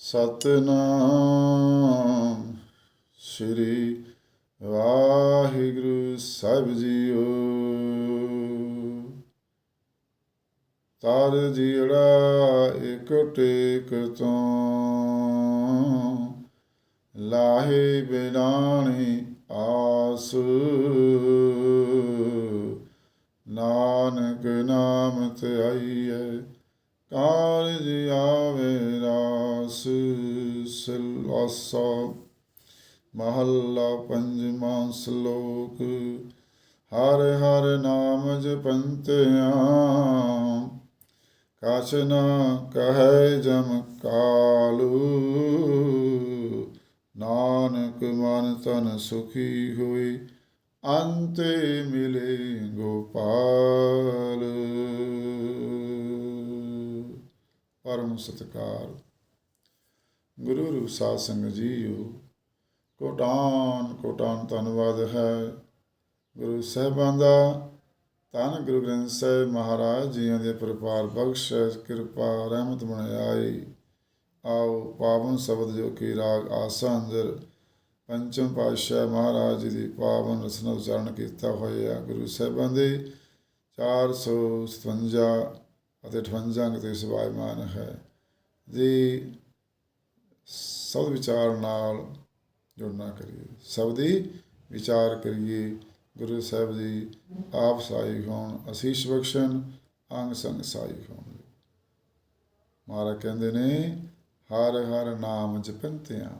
ਸਤਨਾਮ ਸ੍ਰੀ ਵਾਹਿਗੁਰੂ ਸਾਹਿਬ ਜੀਓ। ਤਰ ਜਿਹੜਾ ਇਕ ਟੇਕ ਤੋਂ ਲਾਹੇ ਬਿਨਾਣੀ ਆਸ। ਨਾਨਕ ਨਾਮ ਤੇ ਆਈਐ ਕਾਰਜ ਆਵੇ ਰਾਸ ਸਿਲਾਸਾ ਮਹੱਲਾ ਪੰਜਵਾਂ ਸ਼ਲੋਕ, ਹਰ ਹਰ ਨਾਮ ਜਪੰਤਿਆਂ। ਕਛ ਨਾ ਕਹੈ ਜਮ ਕਾਲੂ, ਨਾਨਕ ਮਨ ਤਨ ਸੁਖੀ ਹੋਈ। ਅੰਤੇ ਮਿਲੇ ਗੋਪਾਲ। ਸਤਕਾਰ। ਗੁਰੂ ਰੂਪ ਸਾਧ ਸੰਗਤ ਜੀਓ ਕੋਟਾਨ ਕੋਟਾਨ ਧੰਨਵਾਦ ਹੈ। ਗੁਰੂ ਸਾਹਿਬਾਂ ਦਾ ਧੰਨ ਗੁਰੂ ਗ੍ਰੰਥ ਸਾਹਿਬ ਮਹਾਰਾਜ ਜੀਆਂ ਦੇ ਪਰਿਵਾਰ ਬਖਸ਼, ਕਿਰਪਾ, ਰਹਿਮਤ ਬਣਾਈ ਆਓ ਪਾਵਨ ਸ਼ਬਦ ਜੋ ਕਿ ਰਾਗ ਆਸਾ ਅੰਦਰ ਪੰਚਮ ਪਾਤਸ਼ਾਹ ਮਹਾਰਾਜ ਜੀ ਦੀ ਪਾਵਨ ਰਚਨਾ ਉਚਾਰਨ ਕੀਤਾ ਹੋਇਆ ਗੁਰੂ ਸਾਹਿਬਾਂ ਦੇ 457 ਅਤੇ 58 ਅੰਗ ਤੇ ਸਵਾਇਮਾਨ ਹੈ। ਦੀ ਸਬਦ ਵਿਚਾਰ ਨਾਲ ਜੁੜਨਾ ਕਰੀਏ। ਸਬਦੀ ਵਿਚਾਰ ਕਰੀਏ। ਗੁਰੂ ਸਾਹਿਬ ਜੀ ਆਪ ਸਾਈ ਹੋਣ, ਅਸੀਸ ਬਖਸ਼ਣ, ਅੰਗ ਸੰਗ ਸਾਈ ਹੋਣ। ਮਹਾਰਾਜ ਕਹਿੰਦੇ ਨੇ, ਹਰ ਹਰ ਨਾਮ ਜਪੰਤਿਆਂ।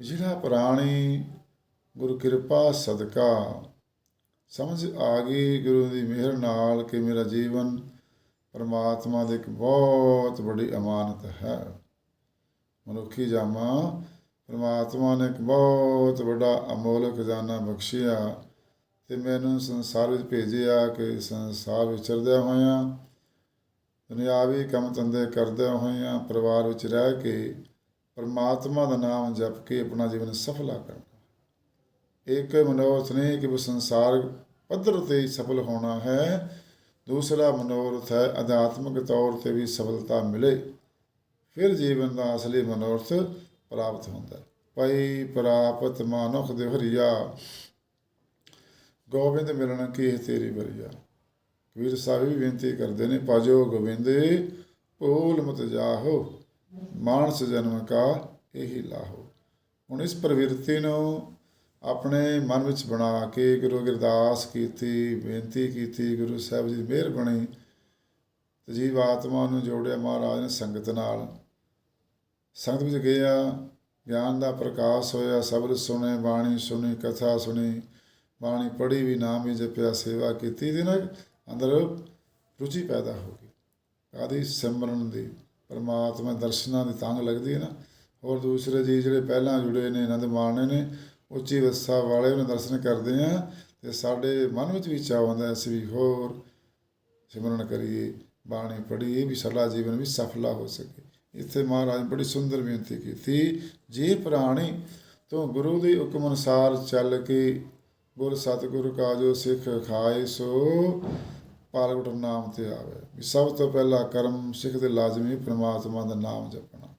ਜਿਹੜਾ ਪ੍ਰਾਣੀ ਗੁਰੂ ਕਿਰਪਾ ਸਦਕਾ, ਸਮਝ ਆ ਗਈ ਗੁਰੂ ਦੀ ਮਿਹਰ ਨਾਲ ਕਿ ਮੇਰਾ ਜੀਵਨ ਪਰਮਾਤਮਾ ਦੀ ਇੱਕ ਬਹੁਤ ਵੱਡੀ ਅਮਾਨਤ ਹੈ। ਮਨੁੱਖੀ ਜਾਮਾ ਪਰਮਾਤਮਾ ਨੇ ਇੱਕ ਬਹੁਤ ਵੱਡਾ ਅਮੋਲਕ ਖਜ਼ਾਨਾ ਬਖਸ਼ਿਆ ਤੇ ਮੈਨੂੰ ਸੰਸਾਰ ਵਿੱਚ ਭੇਜਿਆ ਕਿ ਸੰਸਾਰ ਵਿਚਰਦਿਆਂ ਹੋਇਆਂ, ਦੁਨਿਆਵੀ ਕੰਮ ਧੰਦੇ ਕਰਦਿਆਂ ਹੋਇਆਂ, ਪਰਿਵਾਰ ਵਿੱਚ ਰਹਿ ਕੇ ਪਰਮਾਤਮਾ ਦਾ ਨਾਮ ਜਪ ਕੇ ਆਪਣਾ ਜੀਵਨ ਸਫਲਾ ਕਰਨਾ। ਇੱਕ ਮਨੋਰਥ ਨਹੀਂ ਕਿ ਉਹ ਸੰਸਾਰ ਪੱਧਰ ਤੇ ਹੀ ਸਫਲ ਹੋਣਾ ਹੈ। ਦੂਸਰਾ ਮਨੋਰਥ ਹੈ, ਅਧਿਆਤਮਿਕ ਤੌਰ ਤੇ ਵੀ ਸਫਲਤਾ ਮਿਲੇ, ਫਿਰ ਜੀਵਨ ਦਾ ਅਸਲੀ ਮਨੋਰਥ ਪ੍ਰਾਪਤ ਹੁੰਦਾ ਹੈ। ਪਈ ਪ੍ਰਾਪਤ ਮਾਨੁਖ ਦੇ ਹਰੀਆ ਗੋਬਿੰਦ ਮਿਲਣ ਕੀ ਤੇਰੀ ਬਰੀਆ ਵੀਰ ਸਾਹਿਬ ਵੀ ਬੇਨਤੀ ਕਰਦੇ ਨੇ ਪਾਜੋ ਗੋਬਿੰਦੇ, ਭੂਲ ਮਤ ਜਾਹੋ, ਮਾਨਸ ਜਨਮ ਕਾ ਇਹੀ ਲਾਹੋ। ਹੁਣ ਇਸ ਪ੍ਰਵਿਰਤੀ ਨੂੰ ਆਪਣੇ ਮਨ ਵਿੱਚ ਬਣਾ ਕੇ ਗੁਰੂ ਅਰਦਾਸ ਕੀਤੀ, ਬੇਨਤੀ ਕੀਤੀ, ਗੁਰੂ ਸਾਹਿਬ ਜੀ ਦੀ ਮਿਹਰ ਬਣੀ ਤੇ ਜੀਵ ਆਤਮਾ ਨੂੰ ਜੋੜਿਆ ਮਹਾਰਾਜ ਨੇ ਸੰਗਤ ਨਾਲ। ਸੰਗਤ ਵਿੱਚ ਗਿਆ ਗਿਆਨ ਦਾ ਪ੍ਰਕਾਸ਼ ਹੋਇਆ, ਸਬਰ ਸੁਣੇ, ਬਾਣੀ ਸੁਣੀ, ਕਥਾ ਸੁਣੀ, ਬਾਣੀ ਪੜ੍ਹੀ ਵੀ, ਨਾਮ ਵੀ ਜਪਿਆ, ਸੇਵਾ ਕੀਤੀ ਦੇ ਨਾਲ ਅੰਦਰ ਰੁਚੀ ਪੈਦਾ ਹੋ ਗਈ। ਆਦੀ ਸਿਮਰਨ ਦੀ, ਪਰਮਾਤਮਾ ਦਰਸ਼ਨਾਂ ਦੀ ਤੰਗ ਲੱਗਦੀ ਹੈ ਨਾ। ਹੋਰ ਦੂਸਰੇ ਜੀ ਜਿਹੜੇ ਪਹਿਲਾਂ ਜੁੜੇ ਨੇ ਆਨੰਦ ਮਾਣਨੇ ਨੇ ਉੱਚੀ ਅਵਸਥਾ ਵਾਲੇ ਉਹਨਾਂ ਦਰਸ਼ਨ ਕਰਦੇ ਹਾਂ ਤੇ ਸਾਡੇ ਮਨ ਵਿੱਚ ਵੀ ਚਾਹ ਆਉਂਦਾ ਅਸੀਂ ਵੀ ਹੋਰ ਸਿਮਰਨ ਕਰੀਏ, ਬਾਣੀ ਪੜ੍ਹੀਏ ਵੀ ਸਾਡਾ ਜੀਵਨ ਵੀ ਸਫਲਾ ਹੋ ਸਕੇ। ਇੱਥੇ ਮਹਾਰਾਜ ਨੇ ਬੜੀ ਸੁੰਦਰ ਬੇਨਤੀ ਕੀਤੀ, ਜੇ ਪ੍ਰਾਣੀ ਤੋਂ ਗੁਰੂ ਦੇ ਹੁਕਮ ਅਨੁਸਾਰ ਚੱਲ ਕੇ ਗੁਰ ਸਤਿਗੁਰ ਕਾ ਜੋ ਸਿੱਖ ਖਾਏ, ਸੋ ਪਾਲਗਟ ਨਾਮ ਤੇ ਆਵੇ। ਵੀ ਸਭ ਤੋਂ ਪਹਿਲਾ ਕਰਮ ਸਿੱਖ ਦੇ ਲਾਜ਼ਮੀ ਪ੍ਰਮਾਤਮਾ ਦਾ ਨਾਮ ਜਪਣਾ।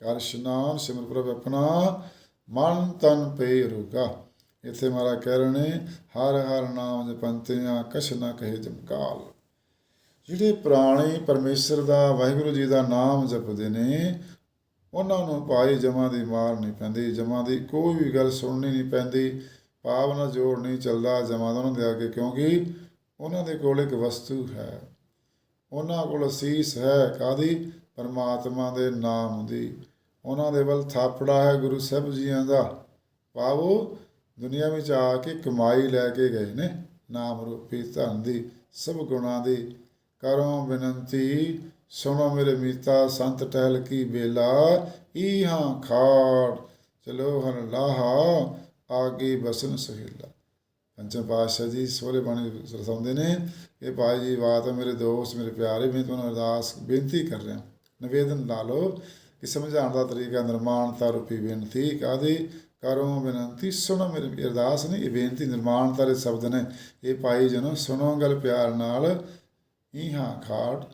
ਕਰ ਇਸ਼ਨਾਨ ਸਿਮਰ ਪ੍ਰਭ ਆਪਣਾ ਮਨ ਤਨ ਪੇ ਰੁਗਾ ਇੱਥੇ ਮਾਰਾ ਕਹਿ ਰਹੇ ਨੇ, ਹਰ ਹਰ ਨਾਮ ਜਪੰਤਿਆਂ, ਕਛ ਨਾ ਕਹੇ ਜਮਕਾਲ ਜਿਹੜੇ ਪ੍ਰਾਣੀ ਪਰਮੇਸ਼ਰ ਦਾ, ਵਾਹਿਗੁਰੂ ਜੀ ਦਾ ਨਾਮ ਜਪਦੇ ਨੇ, ਉਹਨਾਂ ਨੂੰ ਭਾਈ ਜਮਾਂ ਦੀ ਮਾਰ ਨਹੀਂ ਪੈਂਦੀ, ਜਮਾਂ ਦੀ ਕੋਈ ਵੀ ਗੱਲ ਸੁਣਨੀ ਨਹੀਂ ਪੈਂਦੀ ਪਾਪ ਨਾਲ ਜੋੜ ਨਹੀਂ ਚੱਲਦਾ, ਜਮਾਂ ਦਾ ਉਹਨਾਂ ਦੇ ਅੱਗੇ, ਕਿਉਂਕਿ ਉਹਨਾਂ ਦੇ ਕੋਲ ਇੱਕ ਵਸਤੂ ਹੈ। ਉਹਨਾਂ ਕੋਲ ਅਸੀਸ ਹੈ ਕਾਦੀ ਪਰਮਾਤਮਾ ਦੇ ਨਾਮ ਦੀ। ਉਹਨਾਂ ਦੇ ਵੱਲ ਥਾਪੜਾ ਹੈ ਗੁਰੂ ਸਾਹਿਬ ਜੀਆਂ ਦਾ। ਪਾਵੋ ਦੁਨੀਆ ਵਿੱਚ ਆ ਕੇ ਕਮਾਈ ਲੈ ਕੇ ਗਏ ਨੇ। ਨਾਮ ਰੂਪੀ ਧਨ ਦੀ ਸਭ ਗੁਣਾਂ ਦੀ। ਕਰੋ ਬੇਨਤੀ, ਸੁਣੋ ਮੇਰੇ ਮੀਤਾ, ਸੰਤ ਟਹਿਲ ਕੀ ਬੇਲਾ ਹਾਂ ਖਾੜ। ਚਲੋ ਹਰ ਲਾਹਾ, ਆਗੇ ਬਸਨ ਸਹੇਲਾ। ਪੰਚਮ ਪਾਤਸ਼ਾਹ ਜੀ ਸੋਲੇ ਬਾਣੀ ਰਸਾਉਂਦੇ ਨੇ, ਇਹ ਭਾਈ ਜੀ, ਬਾਤ ਹੈ ਮੇਰੇ ਦੋਸਤ, ਮੇਰੇ ਪਿਆਰੇ, ਮੈਂ ਤੁਹਾਨੂੰ ਅਰਦਾਸ ਬੇਨਤੀ ਕਰ ਰਿਹਾ। ਨਿਵੇਦਨ ਲਾ ਲਓ ਕਿ ਸਮਝਾਉਣ ਦਾ ਤਰੀਕਾ ਨਿਰਮਾਣਤਾ ਰੂਪੀ ਬੇਨਤੀ ਕਾਦੀ ਕਰੋ ਬੇਨਤੀ, ਸੁਣੋ ਮੇਰੀ ਅਰਦਾਸ ਨਹੀਂ, ਇਹ ਬੇਨਤੀ ਨਿਰਮਾਣਤਾ ਦੇ ਸ਼ਬਦ ਨੇ। ਇਹ ਭਾਈ ਜਨੋ, ਸੁਣੋ ਗੱਲ ਪਿਆਰ ਨਾਲ। ਇਹਾਂ ਖਾੜ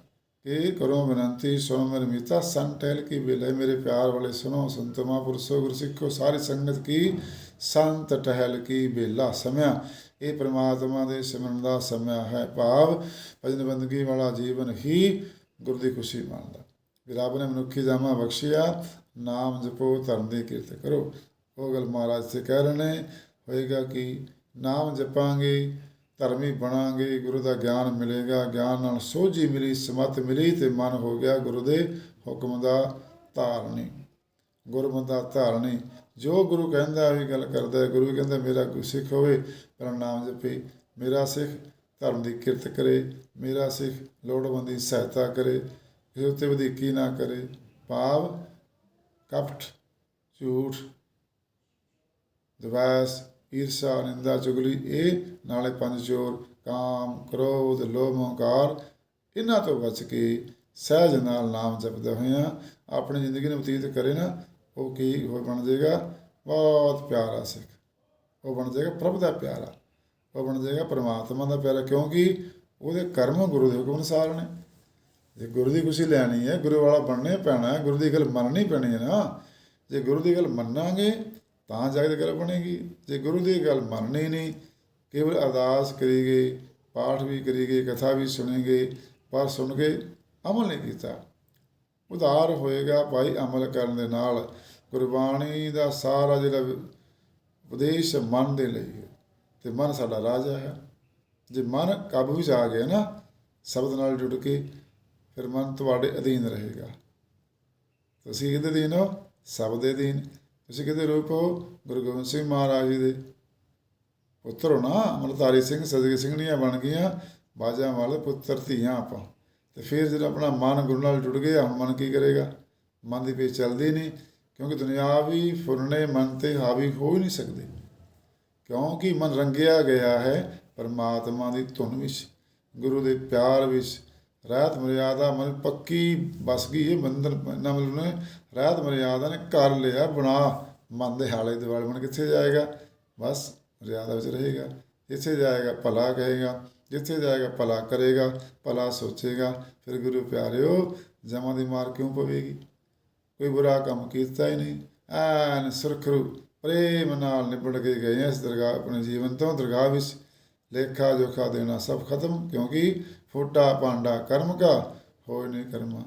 ਕਿ ਕਰੋ ਬੇਨੰਤੀ, ਸੁਣੋ ਮੇਰੇ ਮੀਤਾ, ਸੰਨ ਟਹਿਲ ਕੀ ਵੇਲੇ ਮੇਰੇ ਪਿਆਰ ਵਾਲੇ ਸੁਣੋ, ਸੰਤ ਮਹਾਂਪੁਰਸ਼ੋ ਗੁਰਸਿੱਖੋ ਸਾਰੀ ਸੰਗਤ ਕੀ, ਸੰਤ ਟਹਿਲ ਕੀ ਬੇਲਾ ਸਮਿਆ। ਇਹ ਪ੍ਰਮਾਤਮਾ ਦੇ ਸਿਮਰਨ ਦਾ ਸਮਿਆ ਹੈ ਭਾਵ, ਭਜਨ ਬੰਦਗੀ ਵਾਲਾ ਜੀਵਨ ਹੀ ਗੁਰ ਦੀ ਖੁਸ਼ੀ ਮੰਨਦਾ। ਰੱਬ ਨੇ ਮਨੁੱਖੀ ਜਾਮਾ ਬਖਸ਼ਿਆ, ਨਾਮ ਜਪੋ, ਧਰਮ ਦੀ ਕਿਰਤ ਕਰੋ। ਉਹ ਗੱਲ ਮਹਾਰਾਜ ਸੇ ਕਹਿ ਰਹੇ ਨੇ, ਹੋਏਗਾ ਕਿ ਨਾਮ ਜਪਾਂਗੇ, ਧਰਮੀ ਬਣਾਂਗੇ, ਗੁਰੂ ਦਾ ਗਿਆਨ ਮਿਲੇਗਾ, ਗਿਆਨ ਨਾਲ ਸੋਝੀ ਮਿਲੀ, ਸਮਤ ਮਿਲੀ ਤੇ ਮਨ ਹੋ ਗਿਆ ਗੁਰੂ ਦੇ ਹੁਕਮ ਦਾ ਧਾਰਨੀ। ਗੁਰਮਤਿ ਦਾ ਧਾਰਨੀ। ਜੋ ਗੁਰੂ ਕਹਿੰਦਾ ਉਹੀ ਗੱਲ ਕਰਦਾ ਹੈ। ਗੁਰੂ ਕਹਿੰਦਾ, ਮੇਰਾ ਕੋਈ ਸਿੱਖ ਹੋਵੇ ਪਰ ਨਾਮ ਜਪੇ, ਮੇਰਾ ਸਿੱਖ ਧਰਮ ਦੀ ਕਿਰਤ ਕਰੇ, ਮੇਰਾ ਸਿੱਖ ਲੋੜਵੰਦੀ ਸਹਾਇਤਾ ਕਰੇ ਫਿਰ ਉੱਤੇ ਵਧੀਕੀ ਨਾ ਕਰੇ, ਭਾਵ, ਕਪਟ, ਝੂਠ, ਦਵਾਸ, ਈਰਸ਼ਾ, ਨਿੰਦਾ, ਚੁਗਲੀ, ਇਹ ਨਾਲੇ ਪੰਜ ਚੋਰ, ਕਾਮ, ਕ੍ਰੋਧ, ਲੋਭ, ਹੰਕਾਰ, ਇਹਨਾਂ ਤੋਂ ਬਚ ਕੇ ਸਹਿਜ ਨਾਲ ਨਾਮ ਜਪਦੇ ਹੋਇਆ ਆਪਣੀ ਜ਼ਿੰਦਗੀ ਨੂੰ ਬਤੀਤ ਕਰੇ ਨਾ, ਉਹ ਕੀ ਹੋ ਬਣ ਜਾਏਗਾ? ਬਹੁਤ ਪਿਆਰਾ ਸਿੱਖ। ਉਹ ਬਣ ਜਾਏਗਾ ਪ੍ਰਭ ਦਾ ਪਿਆਰਾ। ਉਹ ਬਣ ਜਾਏਗਾ ਪਰਮਾਤਮਾ ਦਾ ਪਿਆਰਾ, ਕਿਉਂਕਿ ਉਹਦੇ ਕਰਮ ਗੁਰੂ ਦੇ ਹੁਕਮ ਅਨੁਸਾਰ ਨੇ। ਜੇ ਗੁਰੂ ਦੀ ਖੁਸ਼ੀ ਲੈਣੀ ਹੈ, ਗੁਰੂ ਵਾਲਾ ਬਣਨੇ ਪੈਣਾ ਹੈ, ਗੁਰੂ ਦੀ ਗੱਲ ਮੰਨਣੀ ਪੈਣੀ ਹੈ ਨਾ, ਜੇ ਗੁਰੂ ਦੀ ਗੱਲ ਮੰਨਾਂਗੇ ਤਾਂ ਜਾ ਕੇ ਗੱਲ ਬਣੇਗੀ। ਜੇ ਗੁਰੂ ਦੀ ਗੱਲ ਮੰਨਣੀ ਨਹੀਂ, ਕੇਵਲ ਅਰਦਾਸ ਕਰੀਗੇ ਪਾਠ ਵੀ ਕਰੀਗੇ ਕਥਾ ਵੀ ਸੁਣੇਗੇ ਪਰ ਸੁਣ ਕੇ ਅਮਲ ਨਹੀਂ ਕੀਤਾ। ਉਧਾਰ ਹੋਏਗਾ ਭਾਈ ਅਮਲ ਕਰਨ ਦੇ ਨਾਲ। ਗੁਰਬਾਣੀ ਦਾ ਸਾਰਾ ਜਿਹੜਾ ਉਪਦੇਸ਼ ਮਨ ਦੇ ਲਈ ਹੈ, ਤੇ ਮਨ ਸਾਡਾ ਰਾਜਾ ਹੈ। ਜੇ ਮਨ ਕਾਬੂ ਵਿੱਚ ਆ ਗਿਆ ਨਾ, ਸ਼ਬਦ ਨਾਲ ਜੁੜ ਕੇ ਫਿਰ ਮਨ ਤੁਹਾਡੇ ਅਧੀਨ ਰਹੇਗਾ। ਤੁਸੀਂ ਕਿਹਦੇ ਅਧੀਨ ਹੋ? ਸਭ ਦੇ ਅਧੀਨ। ਤੁਸੀਂ ਕਿਹਦੇ ਰੂਪ ਹੋ? ਗੁਰੂ ਗੋਬਿੰਦ ਸਿੰਘ ਮਹਾਰਾਜ ਜੀ ਦੇ। ਪੁੱਤਰ ਹੋ ਨਾ ਅਮਰਤਾਰੀ ਸਿੰਘ ਸਦਕੇ ਸਿੰਘਣੀਆਂ ਬਣ ਗਈਆਂ। ਬਾਜਾਂ ਵਾਲੇ ਪੁੱਤਰ ਧੀਆਂ ਆਪਾਂ। ਤੇ ਫਿਰ ਜਦੋਂ ਆਪਣਾ ਮਨ ਗੁਰੂ ਨਾਲ ਜੁੜ ਗਿਆ, ਹੁਣ ਮਨ ਕੀ ਕਰੇਗਾ? ਮਨ ਦੀ ਪੇਚ ਚੱਲਦੀ ਨਹੀਂ, ਕਿਉਂਕਿ ਦੁਨਿਆਵੀ ਫੁਰਨੇ ਮਨ ਤੇ ਹਾਵੀ ਹੋ ਹੀ ਨਹੀਂ ਸਕਦੇ। ਕਿਉਂਕਿ ਮਨ ਰੰਗਿਆ ਗਿਆ ਹੈ, ਪਰਮਾਤਮਾ ਦੀ ਧੁਨ ਵਿੱਚ, ਗੁਰੂ ਦੇ ਪਿਆਰ ਵਿੱਚ ਰਹਿਤ ਮਰਿਆਦਾ ਮਨ ਪੱਕੀ ਬਸ ਗਈ ਇਹ ਬੰਧਨ ਨਾ ਮਤਲਬ ਨੇ, ਰਹਿਤ ਮਰਿਆਦਾ ਨੇ ਕਰ ਲਿਆ, ਬਣਾ, ਮਨ ਦੇ ਹਾਲੇ ਦੇ ਵਾਲੇ ਮਨ ਕਿੱਥੇ ਜਾਏਗਾ, ਬਸ ਮਰਿਆਦਾ ਵਿੱਚ ਰਹੇਗਾ ਜਿੱਥੇ ਜਾਏਗਾ, ਭਲਾ ਕਹੇਗਾ, ਜਿੱਥੇ ਜਾਏਗਾ ਭਲਾ ਕਰੇਗਾ, ਭਲਾ ਸੋਚੇਗਾ, ਫਿਰ ਗੁਰੂ ਪਿਆਰਿਓ, ਜਮਾਂ ਦੀ ਮਾਰ ਕਿਉਂ ਪਵੇਗੀ? ਕੋਈ ਬੁਰਾ ਕੰਮ ਕੀਤਾ ਹੀ ਨਹੀਂ, ਐਨ ਸੁਰਖਰੂ, ਪ੍ਰੇਮ ਨਾਲ ਨਿਬੜ ਕੇ ਗਏ ਹਾਂ ਇਸ ਦਰਗਾਹ, ਆਪਣੇ ਜੀਵਨ ਤੋਂ ਦਰਗਾਹ ਵਿੱਚ, ਲੇਖਾ ਜੋਖਾ ਦੇਣਾ ਸਭ ਖਤਮ, ਕਿਉਂਕਿ ਫੋਟਾ ਪਾਂਡਾ ਕਰਮ ਕਾ, ਹੋਏ ਨਹੀਂ ਕਰਮਾ।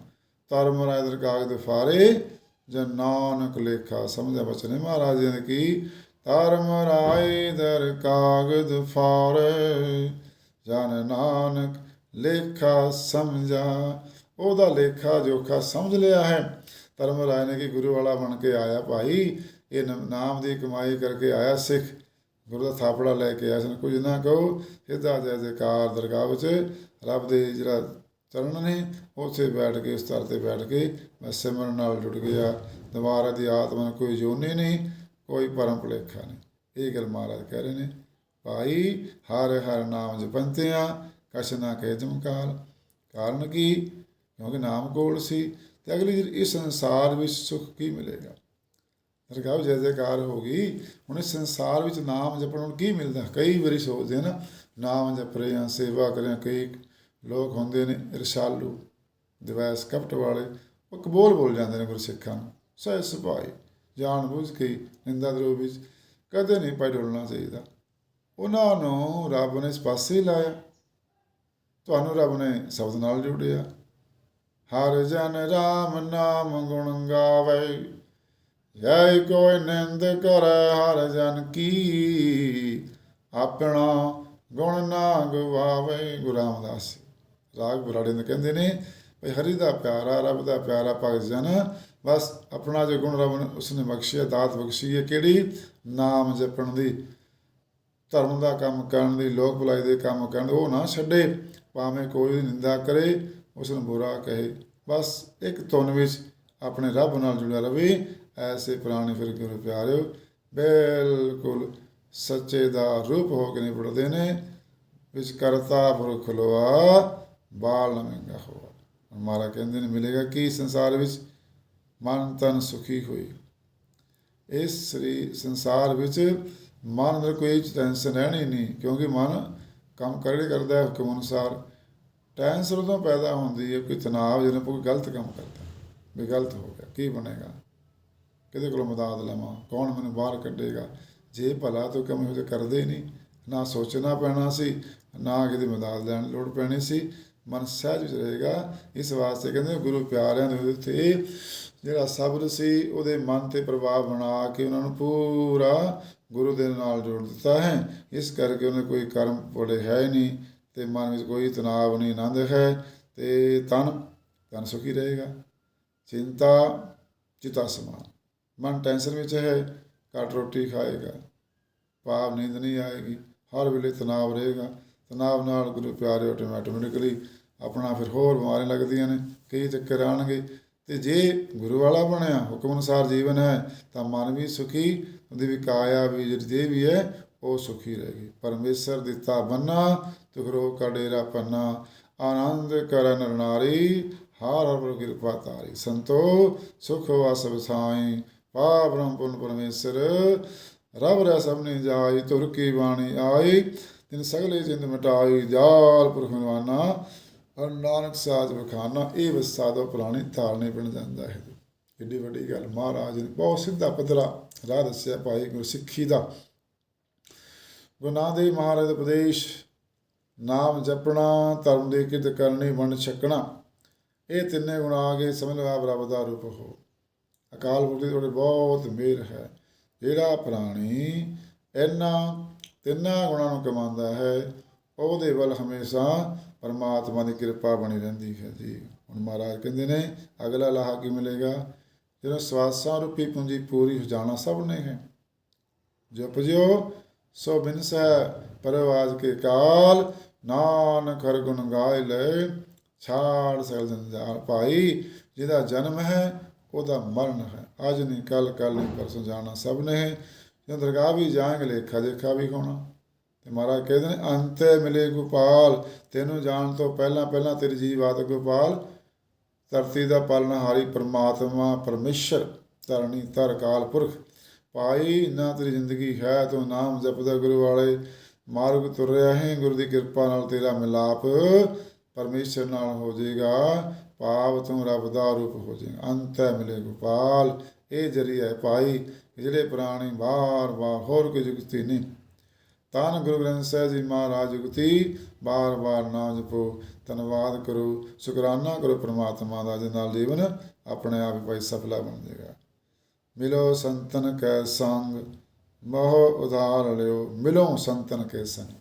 ਧਰਮ ਰਾਇ ਦਰ ਕਾਗਦ ਫਾਰੇ, ਜਨ ਨਾਨਕ ਲੇਖਾ ਸਮਝਿਆ ਬਚਨੇ ਮਹਾਰਾਜ ਜੀ ਨੇ ਕੀ? ਧਰਮ ਰਾਇ ਦਰ ਕਾਗਦ ਫਾਰੇ, ਜਨ ਨਾਨਕ ਲੇਖਾ ਸਮਝਾ ਉਹਦਾ ਲੇਖਾ ਜੋਖਾ ਸਮਝ ਲਿਆ ਹੈ। ਧਰਮ ਰਾਏ ਨੇ ਕਿ ਗੁਰੂ ਵਾਲਾ ਬਣ ਕੇ ਆਇਆ ਭਾਈ? ਇਹ ਨਾਮ ਦੀ ਕਮਾਈ ਕਰਕੇ ਆਇਆ ਸਿੱਖ। ਗੁਰੂ ਦਾ ਥਾਪੜਾ ਲੈ ਕੇ ਆਇਆ ਸਨ। ਕੁਝ ਨਾ ਕਹੋ, ਸਿੱਧਾ ਜੈ ਜੈਕਾਰ ਦਰਗਾਹ ਵਿੱਚ ਰੱਬ ਦੇ ਜਿਹੜਾ ਚਰਨ ਨੇ, ਉੱਥੇ ਬੈਠ ਕੇ, ਉਸ ਤਰ ਤੇ ਬੈਠ ਕੇ ਮੈਂ ਸਿਮਰਨ ਨਾਲ ਜੁੜ ਗਿਆ। ਦੁਬਾਰਾ ਦੀ ਆਤਮਾ ਨੂੰ ਕੋਈ ਜੋਨੀ ਨਹੀਂ, ਕੋਈ ਪਰਮ ਭੁਲੇਖਾ ਨਹੀਂ। ਇਹ ਗੱਲ ਮਹਾਰਾਜ ਕਹਿ ਰਹੇ ਨੇ। ਭਾਈ, ਹਰ ਹਰ ਨਾਮ ਜਪੰਤੇ ਆ ਕਛ ਨਾ ਕਹਿ ਜਮਕਾਲ ਕਾਰਨ ਕੀ? ਕਿਉਂਕਿ ਨਾਮ ਕੋਲ ਸੀ। ਤੇ ਅਗਲੀ ਇਸ ਸੰਸਾਰ ਵਿੱਚ ਸੁੱਖ ਕੀ ਮਿਲੇਗਾ? ਦਰਗਾਹ ਜੈ ਜੈਕਾਰ ਹੋ ਗਈ। ਹੁਣ ਇਸ ਸੰਸਾਰ ਵਿੱਚ ਨਾਮ ਜਪਣ ਨੂੰ ਕੀ ਮਿਲਦਾ? ਕਈ ਵਾਰੀ ਸੋਚਦੇ ਨਾ ਨਾਮ ਜਪ ਰਹੇ ਆ ਸੇਵਾ ਕਰਿਆ ਕਈ ਲੋਕ ਹੁੰਦੇ ਨੇ ਰਸਾਲੂ, ਦਿਵੈਸ, ਕਪਟ ਵਾਲੇ, ਉਹ ਕਬੋਲ ਬੋਲ ਜਾਂਦੇ ਨੇ ਗੁਰਸਿੱਖਾਂ ਨੂੰ ਸਹਿ ਸੁਭਾਈ ਜਾਣ ਬੁੱਝ ਕੇ ਨਿੰਦਾ ਦਰੋ ਵਿੱਚ ਕਦੇ ਨਹੀਂ ਪੈ ਡੋਲਣਾ ਚਾਹੀਦਾ। ਉਹਨਾਂ ਨੂੰ ਰੱਬ ਨੇ ਇਸ ਪਾਸੇ ਹੀ ਲਾਇਆ। ਤੁਹਾਨੂੰ ਰੱਬ ਨੇ ਸ਼ਬਦ ਨਾਲ ਜੋੜਿਆ। ਹਰ ਜਨ ਰਾਮ ਨਾਮ ਗੁਣ ਗਾਵੇ। ਜੈ ਕੋਈ ਨਿੰਦ ਕਰੈ ਹਰ ਜਨ ਕੀ। ਆਪਣਾ ਗੁਣ ਨਾ ਗਵਾਵੇ ਗੁਰੂ ਰਾਮਦਾਸ ਰਾਗ ਬੁਰਾੜੇ ਨੇ ਕਹਿੰਦੇ ਨੇ, ਭਈ ਹਰੀ ਦਾ ਪਿਆਰਾ, ਰੱਬ ਦਾ ਪਿਆਰਾ ਭਗਤ ਜਨ, ਬਸ ਆਪਣਾ ਜੋ ਗੁਣ ਰੱਬ ਨੇ ਉਸਨੇ ਬਖਸ਼ਿਆ ਦਾਤ ਬਖਸ਼ੀ ਹੈ, ਕਿਹੜੀ? ਨਾਮ ਜਪਣ ਦੀ। ਧਰਮ ਦਾ ਕੰਮ ਕਰਨ ਦੀ, ਲੋਕ ਭਲਾਈ ਦੇ ਕੰਮ ਕਰਨ, ਉਹ ਨਾ ਛੱਡੇ। ਭਾਵੇਂ ਕੋਈ ਉਹਦੀ ਨਿੰਦਾ ਕਰੇ ਉਸ ਨੂੰ ਬੁਰਾ ਕਹੇ। ਬਸ ਇੱਕ ਧੁਨ ਵਿੱਚ ਆਪਣੇ ਰੱਬ ਨਾਲ ਜੁੜਿਆ ਰਵੇ ਐਸੇ ਪ੍ਰਾਣੀ ਫਿਰ ਗੁਰੂ ਪਿਆਰਿਓ? ਬਿਲਕੁਲ ਸੱਚੇ ਦਾ ਰੂਪ ਹੋ ਕੇ ਨਿਬੜਦੇ ਨੇ। ਵਿੱਚ ਕਰਤਾ ਪੁਰਖ ਲੋਆ, ਬਾਲ ਨਾ ਮਹਿੰਗਾ ਹੋਆ। ਹਮਾਰਾ ਕਹਿੰਦੇ ਨੇ, ਮਿਲੇਗਾ ਕੀ ਸੰਸਾਰ ਵਿੱਚ? ਮਨ ਤਨ ਸੁਖੀ ਹੋਈ। ਇਸ ਸਰੀ ਸੰਸਾਰ ਵਿੱਚ ਮਨ ਅੰਦਰ ਕੋਈ ਟੈਨਸ਼ਨ ਰਹਿਣੀ ਨਹੀਂ, ਕਿਉਂਕਿ ਮਨ ਕੰਮ ਕਰੇ ਕਰਦਾ ਹੈ ਹੁਕਮ ਅਨੁਸਾਰ। ਟੈਨਸ਼ਨ ਉਦੋਂ ਪੈਦਾ ਹੁੰਦੀ ਹੈ, ਕੋਈ ਤਣਾਅ, ਜਦੋਂ ਕੋਈ ਗਲਤ ਕੰਮ ਕਰਦਾ ਵੀ ਗਲਤ ਹੋ ਗਿਆ, ਕੀ ਬਣੇਗਾ? ਕਿਹਦੇ ਕੋਲੋਂ ਮਦਦ ਲਵਾਂ? ਕੌਣ ਮੈਨੂੰ ਬਾਹਰ ਕੱਢੇਗਾ? ਜੇ ਭਲਾ ਤੋਂ ਕੰਮ ਉਹ ਤੇ ਕਰਦੇ ਹੀ ਨਹੀਂ। ਨਾ ਸੋਚਣਾ ਪੈਣਾ ਸੀ, ਨਾ ਕਿਤੇ ਮਦਦ ਲੈਣ ਦੀ ਲੋੜ ਪੈਣੀ ਸੀ। ਮਨ ਸਹਿਜ ਵਿੱਚ ਰਹੇਗਾ। ਇਸ ਵਾਸਤੇ ਕਹਿੰਦੇ ਗੁਰੂ ਪਿਆਰਿਆਂ ਦੇ ਉਹਦੇ ਜਿਹੜਾ ਸਬਰ ਸੀ, ਉਹਦੇ ਮਨ ਤੇ ਪ੍ਰਭਾਵ ਬਣਾ ਕੇ ਉਹਨਾਂ ਨੂੰ ਪੂਰਾ ਗੁਰੂ ਦੇ ਨਾਲ ਜੋੜ ਦਿੱਤਾ ਹੈ। ਇਸ ਕਰਕੇ ਉਹਨੇ ਕੋਈ ਕਰਮ ਪੜੇ ਹੈ ਹੀ ਨਹੀਂ ਤੇ ਮਨ ਵਿੱਚ ਕੋਈ ਤਣਾਅ ਨਹੀਂ ਆਨੰਦ ਹੈ ਤੇ ਤਨ ਤਨ ਸੁਖੀ ਰਹੇਗਾ। ਚਿੰਤਾ, ਚਿਤਾ ਸਮਾਨ ਮਨ ਟੈਨਸ਼ਨ ਵਿੱਚ ਹੈ, ਘੱਟ ਰੋਟੀ ਖਾਏਗਾ। ਭਾਵ ਨੀਂਦ ਨਹੀਂ ਆਏਗੀ, ਹਰ ਵੇਲੇ ਤਣਾਅ ਰਹੇਗਾ। ਤਣਾਅ ਨਾਲ ਗੁਰੂ ਪਿਆਰੇ ਆਟੋਮੈਟਿਕਲੀ ਆਪਣਾ ਫਿਰ ਹੋਰ ਬਿਮਾਰੀਆਂ ਲੱਗਦੀਆਂ ਨੇ, ਕਈ ਚੱਕਰ ਆਣਗੇ ਤੇ ਜੇ ਗੁਰੂ ਵਾਲਾ ਬਣਿਆ, ਹੁਕਮ ਅਨੁਸਾਰ ਜੀਵਨ ਹੈ, ਤਾਂ ਮਨ ਵੀ ਸੁਖੀ, ਉਹਦੀ ਵੀ ਕਾਇਆ ਵੀ ਜੇ ਵੀ ਹੈ, ਉਹ ਸੁਖੀ ਰਹੇਗੀ। ਪਰਮੇਸ਼ਰ ਦਿੱਤਾ ਬੰਨਾ ਤੁਖਰੋ ਕਾ ਪੰਨਾ ਆਨੰਦ ਕਰਨ ਨਾਰੀ, ਹਰ ਹਰ ਕਿਰਪਾ ਤਾਰੀ ਸੰਤੋ ਸੁਖ ਵਾਸ ਵਸਾਈ ਪਾ ਬ੍ਰਹਮ ਪੁਨ ਪਰਮੇਸ਼ਰ, ਰਬ ਰਸ ਸਭਨੇ ਜਾਈ, ਤੁਰ ਕੀ ਬਾਣੀ ਆਈ, ਤਿਨ ਸਗਲੇ ਜਿੰਦ ਮਟਾਈ, ਜਾਲ ਪੁਰਖਵਾਨਾ ਨਿਵਾਨਾ ਨਾਨਕ ਸਾਜ ਬਖਾਨਾ ਇਹ ਵਸਾਦੋ ਪੁਰਾਣੀ ਤਾਲਨੇ ਬਣ ਜਾਂਦਾ ਹੈ। ਏਡੀ ਵੱਡੀ ਗੱਲ, ਮਹਾਰਾਜ ਨੇ ਬਹੁਤ ਸਿੱਧਾ ਪੱਧਰਾ ਰਾਹ ਦੱਸਿਆ ਭਾਈ ਗੁਰਸਿੱਖੀ ਦਾ। ਗੁਨਾਹ ਦੇ ਮਹਾਰਾਜ ਉਪਦੇਸ਼, ਨਾਮ ਜਪਣਾ, ਧਰਮ ਦੇ ਕਿਤ ਕਰਨੀ, ਵੰਡ ਛਕਣਾ, ਇਹ ਤਿੰਨੇ ਗੁਣ ਆ ਗਏ, ਸਮਝ ਲਓ ਆਪ ਰੱਬ ਦਾ ਰੂਪ ਹੋ। ਅਕਾਲ ਪੁਰਖ ਦੀ ਤੁਹਾਡੇ ਬਹੁਤ ਮਿਹਰ ਹੈ। ਜਿਹੜਾ ਪ੍ਰਾਣੀ ਇਹਨਾਂ ਤਿੰਨਾਂ ਗੁਣਾਂ ਨੂੰ ਕਮਾਉਂਦਾ ਹੈ, ਉਹਦੇ ਵੱਲ ਹਮੇਸ਼ਾ ਪਰਮਾਤਮਾ ਦੀ ਕਿਰਪਾ ਬਣੀ ਰਹਿੰਦੀ ਹੈ ਜੀ। ਹੁਣ ਮਹਾਰਾਜ ਕਹਿੰਦੇ ਨੇ, ਅਗਲਾ ਲਾਹਾ ਕੀ ਮਿਲੇਗਾ? ਜਦੋਂ ਸਵਾਸਾਂ ਰੂਪੀ ਪੂੰਜੀ ਪੂਰੀ ਹੋ ਜਾਣਾ ਸਭ ਨੇ ਹੈ। ਜਪ ਜਿਓ ਸੋ ਬਿਨਸ ਹੈ ਪਰਵਾਜ ਕੇ ਕਾਲ, ਨਾਨਕ ਹਰ ਗੁਣ ਗਾਇ ਲੈ ਛਾੜ ਸਕਲ ਜੰਜਾਲ ਭਾਈ ਜਿਹਦਾ ਜਨਮ ਹੈ ਉਹਦਾ ਮਰਨ ਹੈ। ਅੱਜ ਨਹੀਂ ਕੱਲ ਕੱਲ ਨਹੀਂ ਪਰਸੋਂ ਜਾਣਾ ਸਭ ਨੇ ਹੈ। ਜਦੋਂ ਦਰਗਾਹ ਵੀ ਜਾਣਗੇ ਲੇਖਾ ਦੇਖਾ ਵੀ ਹੋਣਾ। ਤੇ ਮਹਾਰਾਜ ਕਹਿੰਦੇ ਨੇ, ਅੰਤ ਮਿਲੇ ਗੋਪਾਲ, ਤੈਨੂੰ ਜਾਣ ਤੋਂ ਪਹਿਲਾਂ ਪਹਿਲਾਂ ਤੇਰੀ ਜੀਵਾਤ ਗੋਪਾਲ। ਧਰਤੀ ਦਾ ਪਾਲਣਹਾਰੀ ਪ੍ਰਮਾਤਮਾ ਪਰਮੇਸ਼ਰ ਧਰਣੀ ਧਰ ਕਾਲ ਪੁਰਖ। ਪਾਈ ਨਾ ਤੇਰੀ ਜ਼ਿੰਦਗੀ ਹੈ ਤੂੰ ਨਾਮ ਜਪਦਾ ਗੁਰੂ ਵਾਲੇ। ਮਾਰਗ ਤੁਰ ਰਿਹਾ ਹੈ ਗੁਰੂ ਦੀ ਕਿਰਪਾ ਨਾਲ ਤੇਰਾ ਮਿਲਾਪ। ਪਰਮੇਸ਼ਰ ਨਾਲ ਹੋ ਜਾਏਗਾ ਪਾਪ ਤੋਂ ਰੱਬ ਦਾ ਰੂਪ ਹੋ ਜਾਏਗਾ ਅੰਤ ਹੈ ਮਿਲੇ ਗੋਪਾਲ। ਇਹ ਜਰੀਆ ਹੈ ਭਾਈ ਜਿਹੜੇ ਪ੍ਰਾਣੀ ਬਾਰ ਬਾਰ ਹੋਰ ਕੋਈ ਜੁਗਤੀ ਨਹੀਂ। ਤਨ ਗੁਰੂ ਗ੍ਰੰਥ ਸਾਹਿਬ ਜੀ ਮਹਾਰਾਜ ਜੁਗਤੀ, ਬਾਰ ਬਾਰ ਨਾਮ ਜਪੋ। ਧੰਨਵਾਦ ਕਰੋ। ਸ਼ੁਕਰਾਨਾ ਕਰੋ ਪ੍ਰਮਾਤਮਾ ਦਾ, ਜਿਹਦੇ ਨਾਲ ਜੀਵਨ ਆਪਣੇ ਆਪ ਭਾਈ ਸਫਲਾ ਬਣ ਜਾਏਗਾ। ਮਿਲੋ ਸੰਤਨ ਕੈ ਸੰਗ, ਮੋਹ ਉਧਾਰ ਲਿਓ। ਮਿਲੋ ਸੰਤਨ ਕੇ ਸੰਗ।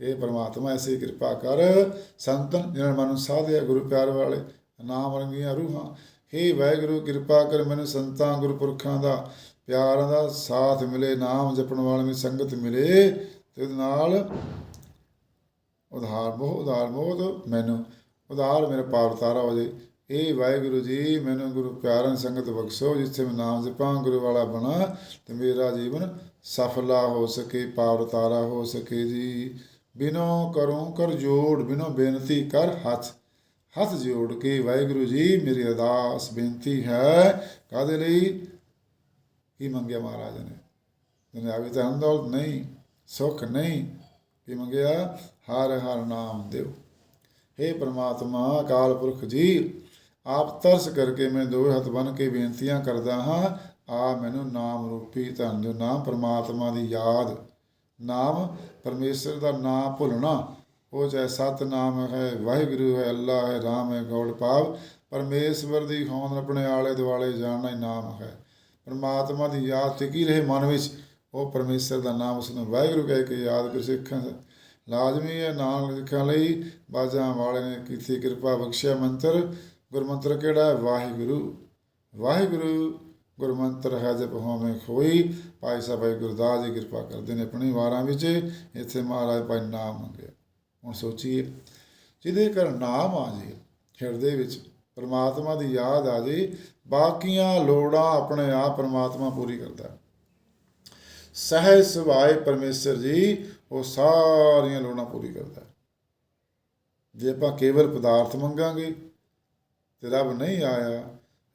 ਇਹ ਪਰਮਾਤਮਾ ਐਸੀ ਕਿਰਪਾ ਕਰ। ਸੰਤਨ ਜਿਹਨਾਂ ਮਨ ਸਾਧਿਆ ਗੁਰੂ ਪਿਆਰ ਵਾਲੇ ਨਾਮ ਰੰਗੀਆਂ ਰੂਹਾਂ। ਹੇ ਵਾਹਿਗੁਰੂ ਕਿਰਪਾ ਕਰ ਮੈਨੂੰ ਸੰਤਾਂ ਗੁਰਪੁਰਖਾਂ ਦਾ, ਪਿਆਰ ਦਾ ਸਾਥ ਮਿਲੇ, ਨਾਮ ਜਪਣ ਵਾਲਿਆਂ ਦੀ ਸੰਗਤ ਮਿਲੇ। ਤੇ ਉਹਦੇ ਨਾਲ ਉਧਾਰ ਬਹੁਤ ਉਧਾਰ ਬਹੁਤ ਮੈਨੂੰ, ਉਧਾਰ ਮੇਰੇ ਪਾਰ ਤਾਰਾ ਹੋ ਜਾਏ ਇਹ ਵਾਹਿਗੁਰੂ ਜੀ, ਮੈਨੂੰ ਗੁਰੂ ਪਿਆਰਾਂ ਸੰਗਤ ਬਖਸ਼ੋ, ਜਿੱਥੇ ਮੈਂ ਨਾਮ ਜਪਾਂ ਗੁਰੂ ਵਾਲਾ ਬਣਾ, ਤੇ ਮੇਰਾ ਜੀਵਨ ਸਫਲਾ ਹੋ ਸਕੇ, ਪਾਰ ਤਾਰਾ ਹੋ ਸਕੇ ਜੀ। ਬਿਨੋ ਕਰੂੰ ਕਰ ਜੋੜ, ਬਿਨੋ ਬੇਨਤੀ ਕਰ ਹੱਥ। ਹੱਥ ਜੋੜ ਕੇ ਵਾਹਿਗੁਰੂ ਜੀ ਮੇਰੀ ਅਰਦਾਸ ਬੇਨਤੀ ਹੈ ਕਾਦੇ ਲਈ? ਕੀ ਮੰਗਿਆ ਮਹਾਰਾਜ ਨੇ? ਦੁਨਿਆਵੀ ਤਾਂ ਦੌਲਤ ਨਹੀਂ, ਸੁੱਖ ਨਹੀਂ, ਕੀ ਮੰਗਿਆ? ਹਰ ਹਰ ਨਾਮ ਦਿਓ। हे ਪ੍ਰਮਾਤਮਾ, ਅਕਾਲ ਪੁਰਖ ਜੀ, ਆਪ ਤਰਸ ਕਰਕੇ ਮੈਂ ਦੋ ਹੱਥ ਬਨ ਕੇ ਬੇਨਤੀਆਂ ਕਰਦਾ ਹਾਂ, ਆ ਮੈਨੂੰ ਨਾਮ ਰੂਪੀ ਧੰਨ ਜੋ ਨਾਮ ਪ੍ਰਮਾਤਮਾ ਦੀ ਯਾਦ। ਨਾਮ ਪਰਮੇਸ਼ਰ ਦਾ ਨਾਮ ਭੁੱਲਣਾ। ਉਹ ਚਾਹੇ ਸਤਨਾਮ ਹੈ, ਵਾਹਿਗੁਰੂ ਹੈ, ਅੱਲਾ ਹੈ, ਰਾਮ ਹੈ, ਗੌੜ ਪਾਵ। ਪਰਮੇਸ਼ਵਰ ਦੀ ਹੋਂਦ ਆਪਣੇ ਆਲੇ ਦੁਆਲੇ ਜਾਣਨਾ ਹੀ ਨਾਮ ਹੈ। ਪਰਮਾਤਮਾ ਦੀ ਯਾਦ ਟਿਕੀ ਰਹੇ ਮਨ ਵਿੱਚ। ਉਹ ਪਰਮੇਸ਼ਰ ਦਾ ਨਾਮ ਉਸ ਨੂੰ ਵਾਹਿਗੁਰੂ ਕਹਿ ਕੇ ਯਾਦ ਕਰ ਸਿੱਖਾਂ ਦਾ ਲਾਜ਼ਮੀ ਹੈ। ਨਾਮ ਸਿੱਖਾਂ ਲਈ ਬਾਜਾਂ ਵਾਲੇ ਨੇ ਕੀਤੀ ਕਿਰਪਾ, ਬਖਸ਼ਿਆ ਮੰਤਰ। ਗੁਰਮੰਤਰ ਕਿਹੜਾ ਹੈ? ਵਾਹਿਗੁਰੂ। ਵਾਹਿਗੁਰੂ, ਗੁਰਮੰਤਰ ਹੈ ਜਪ ਹੋਵੇਂ ਖੋਈ। ਭਾਈ ਸਾਹਿਬ, ਭਾਈ ਗੁਰਦਾਸ ਜੀ ਕਿਰਪਾ ਕਰਦੇ ਨੇ ਆਪਣੀ ਵਾਰਾਂ ਵਿੱਚ। ਇੱਥੇ ਮਹਾਰਾਜ ਭਾਈ ਨਾਮ ਮੰਗਿਆ ਹੁਣ ਸੋਚੀਏ, ਜਿਹਦੇ ਘਰ ਨਾਮ ਆ ਜੇ, ਹਿਰਦੇ ਵਿੱਚ ਪਰਮਾਤਮਾ ਦੀ ਯਾਦ ਆ ਜੇ, ਬਾਕੀਆਂ ਲੋੜਾਂ ਆਪਣੇ ਆਪ ਪਰਮਾਤਮਾ ਪੂਰੀ ਕਰਦਾ ਹੈ। ਸਹਿਜ ਸੁਭਾਏ ਪਰਮੇਸ਼ਰ ਜੀ, ਉਹ ਸਾਰੀਆਂ ਲੋੜਾਂ ਪੂਰੀ ਕਰਦਾ ਜੇ ਆਪਾਂ ਕੇਵਲ ਪਦਾਰਥ ਮੰਗਾਂਗੇ, ਤੇ ਰੱਬ ਨਹੀਂ ਆਇਆ।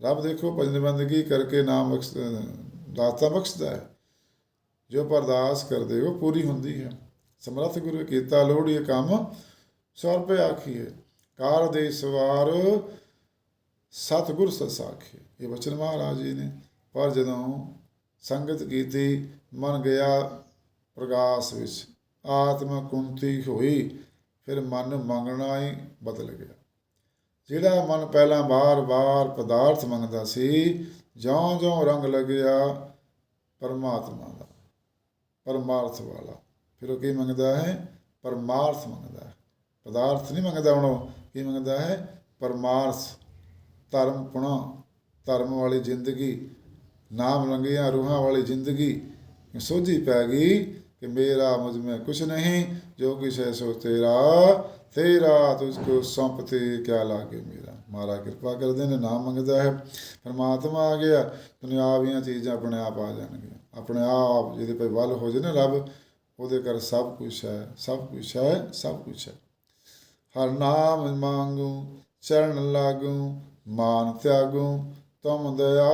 ਰੱਬ ਦੇਖੋ, ਭਜਨ ਬੰਦਗੀ ਕਰਕੇ ਨਾਮ ਬਖਸ਼, ਦਾਤਾ ਬਖਸ਼ਦਾ ਹੈ। ਜੋ ਆਪਾਂ ਅਰਦਾਸ ਕਰਦੇ, ਉਹ ਪੂਰੀ ਹੁੰਦੀ ਹੈ। ਸਮਰੱਥ ਗੁਰੂ ਕੀਤਾ ਲੋੜ ਕੰਮ ਸੌ ਆਖੀਏ ਕਾਰ ਦੇ ਸਵਾਰ ਸਤਿਗੁਰ ਸਸਾਖੇ ਇਹ ਵਚਨ ਮਹਾਰਾਜ ਜੀ ਨੇ। ਪਰ ਜਦੋਂ ਸੰਗਤ ਕੀਤੀ, ਮਨ ਗਿਆ ਪ੍ਰਗਾਸ ਵਿੱਚ। ਆਤਮਾ ਕੁੰਤੀ ਹੋਈ, ਫਿਰ ਮਨ ਮੰਗਣਾ ਹੀ ਬਦਲ ਗਿਆ। ਜਿਹੜਾ ਮਨ ਪਹਿਲਾਂ ਬਾਰ-ਬਾਰ ਪਦਾਰਥ ਮੰਗਦਾ ਸੀ, ਜਿਉਂ-ਜਿਉਂ ਰੰਗ ਲੱਗਿਆ ਪਰਮਾਤਮਾ ਦਾ, ਪਰਮਾਰਥ ਵਾਲਾ। ਫਿਰ ਉਹ ਕੀ ਮੰਗਦਾ ਹੈ? ਪਰਮਾਰਥ ਮੰਗਦਾ ਹੈ। ਪਦਾਰਥ ਨਹੀਂ ਮੰਗਦਾ ਹੁਣ ਉਹ। ਕੀ ਮੰਗਦਾ ਹੈ? ਪਰਮਾਰਥ। ਧਰਮ ਪੁਣਾ। ਧਰਮ ਵਾਲੀ ਜ਼ਿੰਦਗੀ। ਨਾਮ ਰੰਗੀਆਂ ਰੂਹਾਂ ਵਾਲੀ ਜ਼ਿੰਦਗੀ। ਸੋਝੀ ਪੈ ਗਈ ਕਿ ਮੇਰਾ ਮੁਝ ਮੈਂ ਕੁਛ ਨਹੀਂ। ਜੋ ਕਿ ਸੈ ਸੋ ਤੇਰਾ। ਤੇਰਾ ਤੁਝਕੋ ਸੰਪਤੇ ਕਿਆ ਲਾਗੇ ਮੇਰਾ। ਮਾਰਾ ਕਿਰਪਾ ਕਰਦੇ ਨੇ, ਨਾਮ ਮੰਗਦਾ ਹੈ। ਪਰਮਾਤਮਾ ਆ ਗਿਆ। ਦੁਨਿਆਵੀਆਂ ਚੀਜ਼ਾਂ ਆਪਣੇ ਆਪ ਆ ਜਾਣਗੀਆਂ। ਆਪਣੇ ਆਪ ਜਿਹਦੇ ਪੇ ਵੱਲ ਹੋ ਜੇ ਨਾ ਰੱਬ ਉਹਦੇ ਕਰ ਸਭ ਕੁਝ ਹੈ, ਸਭ ਕੁਝ ਹੈ, ਸਭ ਕੁਝ ਹੈ। ਹਰ ਨਾਮ ਮੰਗੂ, ਚਰਨ ਲਾਗੂ, ਮਾਨ ਤਿਆਗੂ, ਤੁਮ ਦਇਆ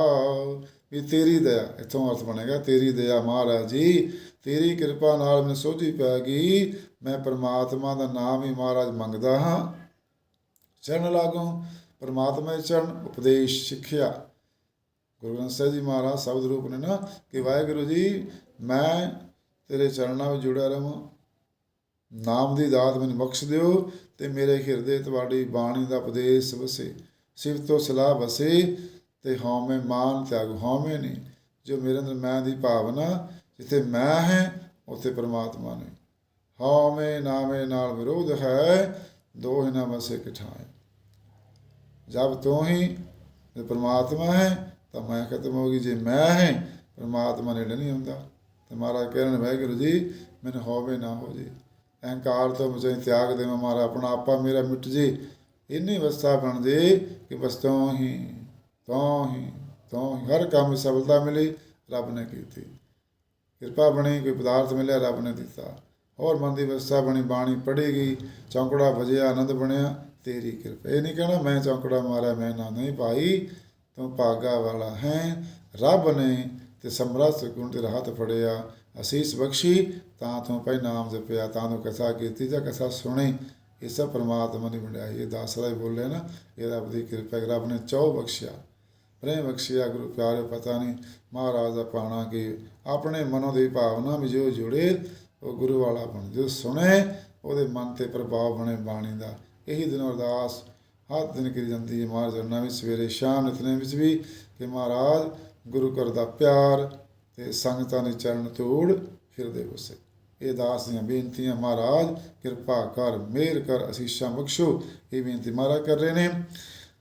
ਵੀ ਤੇਰੀ ਦਇਆ, ਇਥੋਂ ਅਰਥ ਬਣੇਗਾ, ਤੇਰੀ ਦਇਆ ਮਹਾਰਾਜ ਜੀ, ਤੇਰੀ ਕਿਰਪਾ ਨਾਲ ਮੈਨੂੰ ਸੋਝੀ ਪੈ ਗਈ, ਮੈਂ ਪ੍ਰਮਾਤਮਾ ਦਾ ਨਾਮ ਹੀ ਮਹਾਰਾਜ ਮੰਗਦਾ ਹਾਂ। ਚਰਨ ਲਾਗੂ, ਪ੍ਰਮਾਤਮਾ ਦੇ ਚਰਨ, ਉਪਦੇਸ਼ ਸਿੱਖਿਆ। ਗੁਰੂ ਗ੍ਰੰਥ ਸਾਹਿਬ ਜੀ ਮਹਾਰਾਜ ਸ਼ਬਦ ਰੂਪ ਨੇ ਨਾ ਕਿ ਵਾਹਿਗੁਰੂ ਜੀ, ਮੈਂ ਤੇਰੇ ਚਰਨਾਂ ਵਿੱਚ ਜੁੜਿਆ ਰਵਾਂ। ਨਾਮ ਦੀ ਦਾਤ ਮੈਨੂੰ ਬਖਸ਼ ਦਿਓ ਤੇ ਮੇਰੇ ਹਿਰਦੇ ਤੁਹਾਡੀ ਬਾਣੀ ਦਾ ਉਪਦੇਸ਼ ਵਸੇ। ਸਿਫਤ ਤੋਂ ਸਲਾਹ ਵਸੇ ਤੇ ਹਉਮੈ ਮਾਨ ਤਿਆਗ ਹਉਮੈ ਨਹੀਂ ਜੋ ਮੇਰੇ ਅੰਦਰ ਮੈਂ ਦੀ ਭਾਵਨਾ, ਜਿੱਥੇ ਮੈਂ ਹੈ, ਉੱਥੇ ਪ੍ਰਮਾਤਮਾ ਨੇ। ਹਉਮੈ ਨਾਮੇ ਨਾਲ ਵਿਰੋਧ ਹੈ ਦੋ ਹੀ ਨਾ ਵਸੇ ਕਿਠਾਏ। ਜਬ ਤੂੰ ਹੀ ਜੇ ਪ੍ਰਮਾਤਮਾ ਹੈ, ਤਾਂ ਮੈਂ ਖਤਮ ਹੋ ਗਈ ਜੇ ਮੈਂ ਹੈ, ਪ੍ਰਮਾਤਮਾ ਨੇੜੇ ਨਹੀਂ ਹੁੰਦਾ ਤੇ ਮਹਾਰਾਜ ਕਹਿਣ ਵਾਹਿਗੁਰੂ ਜੀ, ਮੈਨੂੰ ਹੋਵੇ ਨਾ ਹੋ ਜੇ। ਅਹੰਕਾਰ ਤੋਂ ਮੁਝੇ ਤਿਆਗ ਦੇ ਮਾਰਾ ਆਪਣਾ ਆਪਾ ਮੇਰਾ ਮਿਟ ਜੇ। ਇੰਨੀ ਅਵਸਥਾ ਬਣ ਜੇ ਕਿ ਬਸ ਤੋਂ ਹੀ ਤੋਂ ਹੀ ਤੋਂ ਹੀ ਹਰ ਕੰਮ ਵਿੱਚ ਸਫਲਤਾ ਮਿਲੀ, ਰੱਬ ਨੇ ਕੀਤੀ। ਕਿਰਪਾ ਬਣੀ, ਕੋਈ ਪਦਾਰਥ ਮਿਲਿਆ, ਰੱਬ ਨੇ ਦਿੱਤਾ। ਹੋਰ ਮਨ ਦੀ ਅਵਸਥਾ ਬਣੀ, ਬਾਣੀ ਪੜ੍ਹੇਗੀ ਚੌਂਕੜਾ ਵਜਿਆ, ਆਨੰਦ ਬਣਿਆ, ਤੇਰੀ ਕਿਰਪਾ। ਇਹ ਨਹੀਂ ਕਹਿਣਾ, ਮੈਂ ਚੌਂਕੜਾ ਮਾਰਿਆ, ਮੈਂ ਨਾ ਨਹੀਂ ਭਾਈ ਤੂੰ ਭਾਗਾ ਵਾਲਾ ਹੈ, ਰੱਬ ਨੇ ਤੇ ਸਮਰੱਥ ਗੁਣ ਤੇ ਰਾਹਤ ਫੜਿਆ, ਅਸੀਸ ਬਖਸ਼ੀ, ਤਾਂ ਤੂੰ ਪੈ ਨਾਮ ਜਪਿਆ, ਤਾਂ ਤੂੰ ਕਥਾ ਕੀਤੀ, ਜਾਂ ਕਥਾ ਸੁਣੀ। ਇਹ ਸਭ ਪ੍ਰਮਾਤਮਾ ਦੀ ਵਡਿਆਈ ਇਹ ਦਾਸਰਾ ਹੀ ਬੋਲੇ ਨਾ, ਇਹ ਰੱਬ ਦੀ ਕਿਰਪਾ ਹੈ, ਰੱਬ ਨੇ ਚੌ ਬਖਸ਼ਿਆ। ਪ੍ਰੇਮ ਬਖਸ਼ਿਆ, ਗੁਰੂ ਪਿਆਰੇ ਪਤਾ ਨਹੀਂ ਮਹਾਰਾਜ ਦਾ ਪਾਣਾ ਕਿ, ਆਪਣੇ ਮਨੋਂ ਦੀ ਭਾਵਨਾ ਵਿੱਚ ਜੋ ਜੁੜੇ, ਉਹ ਗੁਰੂ ਵਾਲਾ ਬਣ ਜੋ ਸੁਣੇ, ਉਹਦੇ ਮਨ ਤੇ ਪ੍ਰਭਾਵ ਬਣੇ ਬਾਣੀ ਦਾ। ਇਹੀ ਦਿਨ ਅਰਦਾਸ ਹਰ ਦਿਨ ਕਰੀ ਜਾਂਦੀ ਹੈ ਮਹਾਰਾਜ ਨਾਲ ਵੀ ਸਵੇਰੇ ਸ਼ਾਮ ਨਿਤਨੇ ਵਿੱਚ ਵੀ, ਕਿ ਮਹਾਰਾਜ ਗੁਰੂ ਘਰ ਦਾ ਪਿਆਰ ਤੇ ਸੰਗਤਾਂ ਦੇ ਚਰਨ ਧੂੜ ਫਿਰਦੇ ਵਸੇ। ਇਹ ਦਾਸ ਦੀਆਂ ਬੇਨਤੀਆਂ, ਮਹਾਰਾਜ, ਕਿਰਪਾ ਕਰ, ਮਿਹਰ ਕਰ ਅਸੀਸਾਂ ਬਖਸ਼ੋ। ਇਹ ਬੇਨਤੀ ਮਹਾਰਾਜ ਕਰ ਰਹੇ ਨੇ।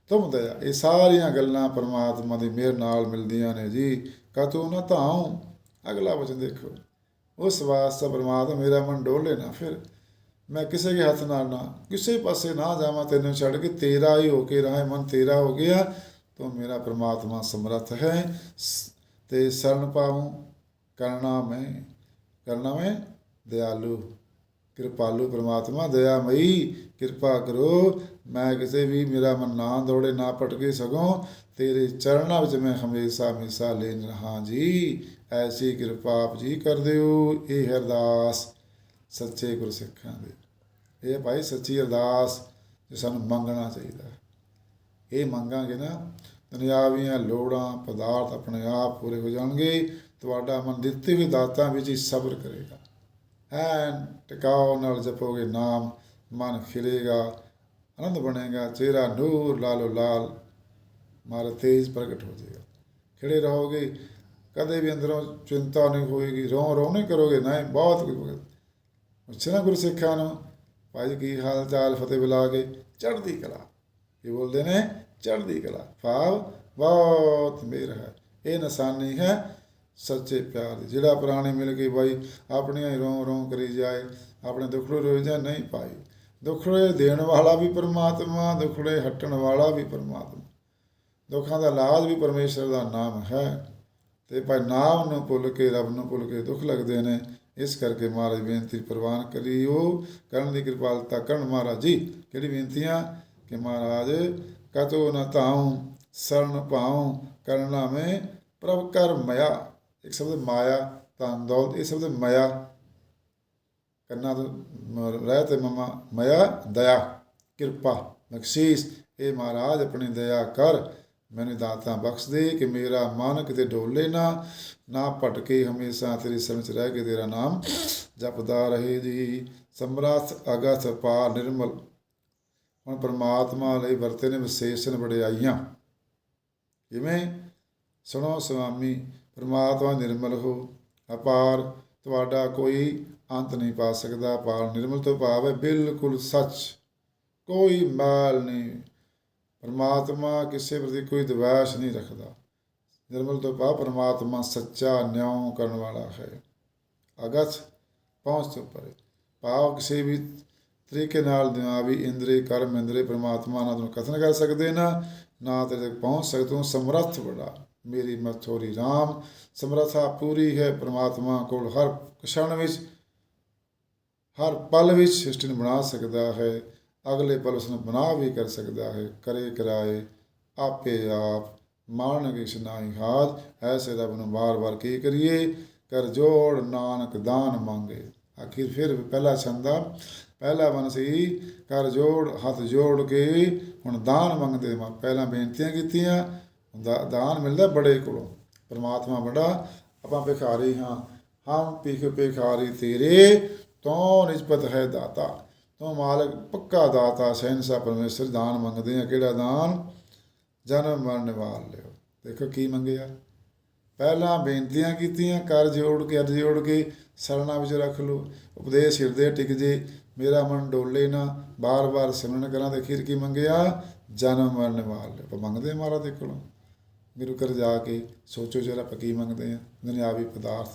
ਤੁਮ ਦਇਆ, ਇਹ ਸਾਰੀਆਂ ਗੱਲਾਂ ਪਰਮਾਤਮਾ ਦੀ ਮਿਹਰ ਨਾਲ ਮਿਲਦੀਆਂ ਨੇ ਜੀ। ਕਤੂ ਨਾ ਧਾਉ? ਅਗਲਾ ਵਚਨ ਦੇਖੋ। ਉਸ ਵਾਸਤੇ ਪਰਮਾਤਮਾ, ਮੇਰਾ ਮਨ ਡੋਲੇ ਨਾ ਫਿਰ। ਮੈਂ ਕਿਸੇ ਦੇ ਹੱਥ ਨਾਲ ਨਾ, ਕਿਸੇ ਪਾਸੇ ਨਾ ਜਾਵਾਂ, ਤੈਨੂੰ ਛੱਡ ਕੇ ਤੇਰਾ ਹੀ ਹੋ ਕੇ ਰਹਾ ਮਨ ਤੇਰਾ ਹੋ ਗਿਆ। ਤੋ ਮੇਰਾ ਪ੍ਰਮਾਤਮਾ ਸਮਰੱਥ ਹੈ। ਸ- ਤੇ ਸ਼ਰਨ ਪਾਉ ਕਰਨਾ ਮੈਂ ਕਰਨਾ ਮੈਂ ਦਿਆਲੂ। ਕਿਰਪਾਲੂ ਪ੍ਰਮਾਤਮਾ, ਦਇਆਮਈ, ਕਿਰਪਾ ਕਰੋ। ਮੈਂ ਕਿਸੇ ਵੀ ਮੇਰਾ ਮਨ ਨਾ ਦੌੜੇ, ਨਾ ਭਟਕੇ ਸਗੋਂ ਤੇਰੇ ਚਰਨਾਂ ਵਿੱਚ ਮੈਂ ਹਮੇਸ਼ਾ ਹਮੇਸ਼ਾ ਲੈਨ ਰਹਾ ਜੀ। ਐਸੀ ਕਿਰਪਾ ਆਪ ਜੀ ਕਰ ਦਿਓ, ਇਹ ਅਰਦਾਸ ਸੱਚੇ ਗੁਰਸਿੱਖਾਂ ਦੀ। ਇਹ ਭਾਈ ਸੱਚੀ ਅਰਦਾਸ ਜੋ ਸਾਨੂੰ ਮੰਗਣਾ ਚਾਹੀਦਾ ਇਹ ਮੰਗਾਂਗੇ ਨਾ ਦੁਨਿਆਵੀਆਂ ਲੋੜਾਂ, ਪਦਾਰਥ ਆਪਣੇ ਆਪ ਪੂਰੇ ਹੋ ਜਾਣਗੇ, ਤੁਹਾਡਾ ਮਨ ਦਿੱਤੇ ਹੋਏ ਦਾਤਾਂ ਵਿੱਚ ਹੀ ਸਬਰ ਕਰੇਗਾ। ਐਨ ਟਿਕਾਓ ਨਾਲ ਜਪੋਗੇ ਨਾਮ, ਮਨ ਖਿਲੇਗਾ, ਆਨੰਦ ਬਣੇਗਾ, ਚਿਹਰਾ ਨੂਰ, ਲਾਲੋ ਲਾਲ, ਮਾਰਾ ਤੇਜ ਪ੍ਰਗਟ ਹੋ ਜਾਏਗਾ। ਖਿੜੇ ਰਹੋਗੇ, ਕਦੇ ਵੀ ਅੰਦਰੋਂ ਚਿੰਤਾ ਨਹੀਂ ਹੋਏਗੀ, ਰੋ ਰੋ ਨਹੀਂ ਕਰੋਗੇ ਨਹੀਂ ਬਹੁਤ ਕੁਝ ਪੁੱਛਣਾ ਗੁਰੂ ਸਿੱਖਾਂ ਨੂੰ, ਭਾਈ ਕੀ ਹਾਲ ਚਾਲ, ਫਤਿਹ ਬੁਲਾ ਕੇ, ਚੜ੍ਹਦੀ ਕਲਾ। ਇਹ ਬੋਲਦੇ ਨੇ ਚੜ੍ਹਦੀ ਕਲਾ। ਭਾਵ ਬਹੁਤ ਮਿਹਰ ਹੈ। ਇਹ ਨਿਸ਼ਾਨੀ ਹੈ ਸੱਚੇ ਪਿਆਰ ਦੀ। ਜਿਹੜਾ ਪੁਰਾਣੇ ਮਿਲ ਕੇ ਬਾਈ ਆਪਣੀਆਂ ਹੀ ਰੋਂ ਰੋਂ ਕਰੀ ਜਾਏ, ਆਪਣੇ ਦੁੱਖੜੇ ਰੋਈ ਜਾ ਨਹੀਂ ਪਾਈ ਦੁੱਖੜੇ ਦੇਣ ਵਾਲਾ ਵੀ ਪਰਮਾਤਮਾ, ਦੁੱਖੜੇ ਹਟਣ ਵਾਲਾ ਵੀ ਪਰਮਾਤਮਾ। ਦੁੱਖਾਂ ਦਾ ਲਾਜ ਵੀ ਪਰਮੇਸ਼ਰ ਦਾ ਨਾਮ ਹੈ। ਤੇ ਭਾਈ ਨਾਮ ਨੂੰ ਭੁੱਲ ਕੇ, ਰੱਬ ਨੂੰ ਭੁੱਲ ਕੇ ਦੁੱਖ ਲੱਗਦੇ ਨੇ। ਇਸ ਕਰਕੇ ਮਹਾਰਾਜ ਬੇਨਤੀ ਪ੍ਰਵਾਨ ਕਰੀਓ। ਕਰਨ ਦੀ ਕਿਰਪਾਲਤਾ ਕਰਨ ਮਹਾਰਾਜ ਜੀ। ਕਿਹੜੀ ਬੇਨਤੀਆਂ ਕਿ ਮਹਾਰਾਜ, ਕਤੋ ਨ ਤਾਉ ਸਰਨ ਪਾਉ ਕਰਨਾ ਮੈਂ ਪ੍ਰਭ ਕਰ ਮਇਆ। ਇੱਕ ਸ਼ਬਦ ਮਾਇਆ ਤਾਂ ਦੌਲਤ, ਇਹ ਸ਼ਬਦ ਮਇਆ। ਕਰਨਾ ਤੋਂ ਰਹਿ ਤੇ ਮਮਾ, ਮਇਆ, ਦਇਆ, ਕਿਰਪਾ, ਬਖਸ਼ੀਸ਼। ਇਹ ਮਹਾਰਾਜ, ਆਪਣੀ ਦਇਆ ਕਰ। ਮੈਨੂੰ ਦਾਤਾਂ ਬਖਸ਼ ਦੇ ਕਿ ਮੇਰਾ ਮਨ ਕਿਤੇ ਡੋਲੇ ਨਾ ਨਾ ਭਟਕੇ ਹਮੇਸ਼ਾ ਤੇਰੀ ਸ਼ਰਨ ਚ ਰਹਿ ਕੇ ਤੇਰਾ ਨਾਮ ਜਪਦਾ ਰਹੇ ਜੀ। ਸਮਰਥ ਅਗਥ ਪਾ ਨਿਰਮਲ ਹੁਣ ਪਰਮਾਤਮਾ ਲਈ ਵਰਤੇ ਨੇ ਵਿਸ਼ੇਸ਼ਣ ਵਡਿਆਈਆਂ ਜਿਵੇਂ ਸੁਣੋ ਸੁਆਮੀ, ਪਰਮਾਤਮਾ ਨਿਰਮਲ ਹੋ, ਅਪਾਰ ਤੁਹਾਡਾ ਕੋਈ ਅੰਤ ਨਹੀਂ ਪਾ ਸਕਦਾ, ਅਪਾਰ ਨਿਰਮਲ ਤੋਂ ਭਾਵ ਹੈ ਬਿਲਕੁਲ ਸੱਚ, ਕੋਈ ਮਾਲ ਨਹੀਂ। ਪਰਮਾਤਮਾ ਕਿਸੇ ਪ੍ਰਤੀ ਕੋਈ ਦਵਾਸ਼ ਨਹੀਂ ਰੱਖਦਾ। ਨਿਰਮਲ ਤੋਂ ਭਾਵ ਪਰਮਾਤਮਾ ਸੱਚਾ ਨਿਆਂ ਕਰਨ ਵਾਲਾ ਹੈ। ਅਗਤ ਪਹੁੰਚ ਤੋਂ ਪਰੇ। ਭਾਵ ਕਿਸੇ ਵੀ ਤਰੀਕੇ ਨਾਲ ਦਿਮਾਗੀ ਇੰਦਰੀ, ਕਰਮ, ਇੰਦਰੀ, ਪਰਮਾਤਮਾ ਨਾਲ ਤੁਹਾਨੂੰ ਕਥਨ ਕਰ ਸਕਦੇ ਨਾ ਨਾ ਤੇਰੇ ਤੱਕ ਪਹੁੰਚ ਸਕਦੇ ਹੋ। ਸਮਰੱਥ ਬੜਾ। ਮੇਰੀ ਮਥੋਰੀ RAM ਸਮਰੱਥਾ ਪੂਰੀ ਹੈ ਪਰਮਾਤਮਾ ਕੋਲ। ਹਰ ਕਸ਼ਣ ਵਿੱਚ, ਹਰ ਪਲ ਵਿੱਚ ਸ੍ਰਿਸ਼ਟੀ ਨੂੰ ਬਣਾ ਸਕਦਾ ਹੈ। ਅਗਲੇ ਪਲ ਉਸ ਨੂੰ ਬਣਾ ਵੀ ਕਰ ਸਕਦਾ ਹੈ। ਕਰੇ ਕਰਾਏ, ਆਪੇ ਆਪ ਮਾਰਨ ਕਿਛ ਨਾਹੀ ਹਾਥ ਐਸੇ ਰੱਬ ਨੂੰ ਬਾਰ-ਬਾਰ ਕੀ ਕਰੀਏ? ਕਰ ਜੋੜ ਨਾਨਕ ਦਾਨ ਮੰਗੇ। ਆਖਿਰ ਫਿਰ ਪਹਿਲਾ ਛੰਦਾ ਪਹਿਲਾ ਮਨ ਸੀ ਕਰ ਜੋੜ, ਹੱਥ ਜੋੜ ਕੇ ਹੁਣ ਦਾਨ ਮੰਗਦੇ ਮਾ, ਪਹਿਲਾਂ ਬੇਨਤੀਆਂ ਕੀਤੀਆਂ ਦਾ- ਦਾਨ ਮਿਲਦਾ ਬੜੇ ਕੋਲੋਂ, ਪਰਮਾਤਮਾ ਬੜਾ ਆਪਾਂ ਭਿਖਾਰੀ ਹਾਂ, ਹਮ ਭਿਖ ਭਿਖਾਰੀ ਤੇਰੇ, ਤੋਂ ਨਿਸਬਤ ਹੈ ਦਾਤਾ, ਤੂੰ ਮਾਲਕ, ਪੱਕਾ ਦਾਤਾ ਸਹਿਨਸਾ ਪਰਮੇਸ਼ਰ, ਦਾਨ ਮੰਗਦੇ ਆ, ਕਿਹੜਾ ਦਾਨ? ਜਨਮ ਮਰਨ ਵਾਲ ਲਿਓ ਦੇਖੋ ਕੀ ਮੰਗਿਆ। ਪਹਿਲਾਂ ਬੇਨਤੀਆਂ ਕੀਤੀਆਂ, ਕਰ ਜੋੜ ਕੇ ਅਰਜ਼ ਜੋੜ ਕੇ ਸਰਣਾ ਵਿੱਚ ਰੱਖ ਲਓ। ਉਪਦੇਸ਼ ਹਿਰਦੇ ਟਿਕ ਜੇ, ਮੇਰਾ ਮਨ ਡੋਲੇ ਨਾ। ਬਾਰ-ਬਾਰ ਸਿਮਰਨ ਕਰਾਂ ਤੇ ਖੀਰ ਕੀ ਮੰਗਿਆ? ਜਨਮ ਮਰਨ ਵਾਲ। ਲਿਓ ਆਪਾਂ ਮੰਗਦੇ ਆ ਮਹਾਰਾਜ ਦੇ ਕੋਲੋਂ। ਗੁਰੂ ਘਰ ਜਾ ਕੇ ਸੋਚੋ ਜਰਾ ਆਪਾਂ ਕੀ ਮੰਗਦੇ ਆ ਦੁਨਿਆਵੀ ਪਦਾਰਥ,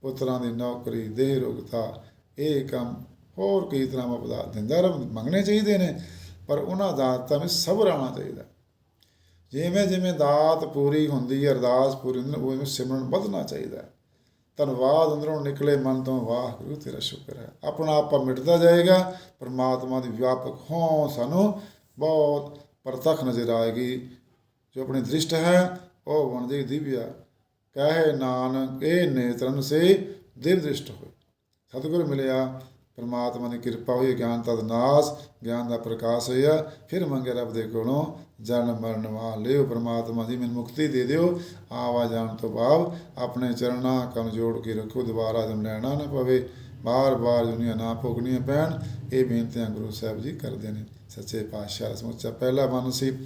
ਪੁੱਤਰਾਂ ਦੀ ਨੌਕਰੀ, ਦੇਹ ਰੁਗਤਾ ਇਹ ਕੰਮ ਹੋਰ ਕਈ ਤਰ੍ਹਾਂ ਦਾ ਪਦਾਰਥ ਦਿੰਦਾ ਰਬ ਮੰਗਣੇ ਚਾਹੀਦੇ ਨੇ, ਪਰ ਉਹਨਾਂ ਦਾਤਾਂ ਵਿੱਚ ਸਬਰ ਆਉਣਾ ਚਾਹੀਦਾ। ਜਿਵੇਂ ਜਿਵੇਂ ਦਾਤ ਪੂਰੀ ਹੁੰਦੀ ਹੈ ਅਰਦਾਸ ਪੂਰੀ ਹੁੰਦੀ ਹੈ ਉਵੇਂ ਸਿਮਰਨ ਵਧਣਾ ਚਾਹੀਦਾ ਹੈ। ਧੰਨਵਾਦ ਅੰਦਰੋਂ ਨਿਕਲੇ ਮਨ ਤੋਂ, ਵਾਹਿਗੁਰੂ ਤੇਰਾ ਸ਼ੁਕਰ ਹੈ। ਆਪਣਾ ਆਪਾ ਮਿਟਦਾ ਜਾਏਗਾ, ਪਰਮਾਤਮਾ ਦੀ ਵਿਆਪਕ ਹੋਂ ਸਾਨੂੰ ਬਹੁਤ ਪ੍ਰਤੱਖ ਨਜ਼ਰ ਆਏਗੀ। ਜੋ ਆਪਣੀ ਦ੍ਰਿਸ਼ਟ ਹੈ, ਉਹ ਬਣ ਦਿਵਿਆ। ਕਹੇ ਨਾਨਕ, ਇਹ ਨੇਤਰਨ ਸੇ ਦਿਵ ਦ੍ਰਿਸ਼ਟ ਹੋਏ। ਸਤਿਗੁਰ ਮਿਲਿਆ ਪਰਮਾਤਮਾ ਦੀ ਕਿਰਪਾ ਹੋਈ, ਗਿਆਨ ਦਾ ਨਾਸ, ਗਿਆਨ ਦਾ ਪ੍ਰਕਾਸ਼ ਹੋਇਆ। ਫਿਰ ਮੰਗੇ ਰੱਬ ਦੇ ਕੋਲੋਂ ਜਨਮ ਮਰਨ ਵਾਲ ਲਿਓ, ਪਰਮਾਤਮਾ ਦੀ ਮੈਨੂੰ ਮੁਕਤੀ ਦੇ ਦਿਓ। ਆਵਾ ਜਾਣ ਤੋਂ ਬਾਅਦ ਆਪਣੇ ਚਰਨਾਂ ਕਮ ਜੋੜ ਕੇ ਰੱਖੋ, ਦੁਬਾਰਾ ਜਮ ਲੈਣਾ ਨਾ ਪਵੇ। ਬਾਰ-ਬਾਰ ਦੁਨੀਆ ਨਾ ਭੋਗਣੀਆਂ ਪੈਣ, ਇਹ ਬੇਨਤੀਆਂ ਗੁਰੂ ਸਾਹਿਬ ਜੀ ਕਰਦੇ ਨੇ। ਸੱਚੇ ਪਾਤਸ਼ਾਹ ਸਮੁੱਚਾ ਪਹਿਲਾ ਮਨ ਸੀ।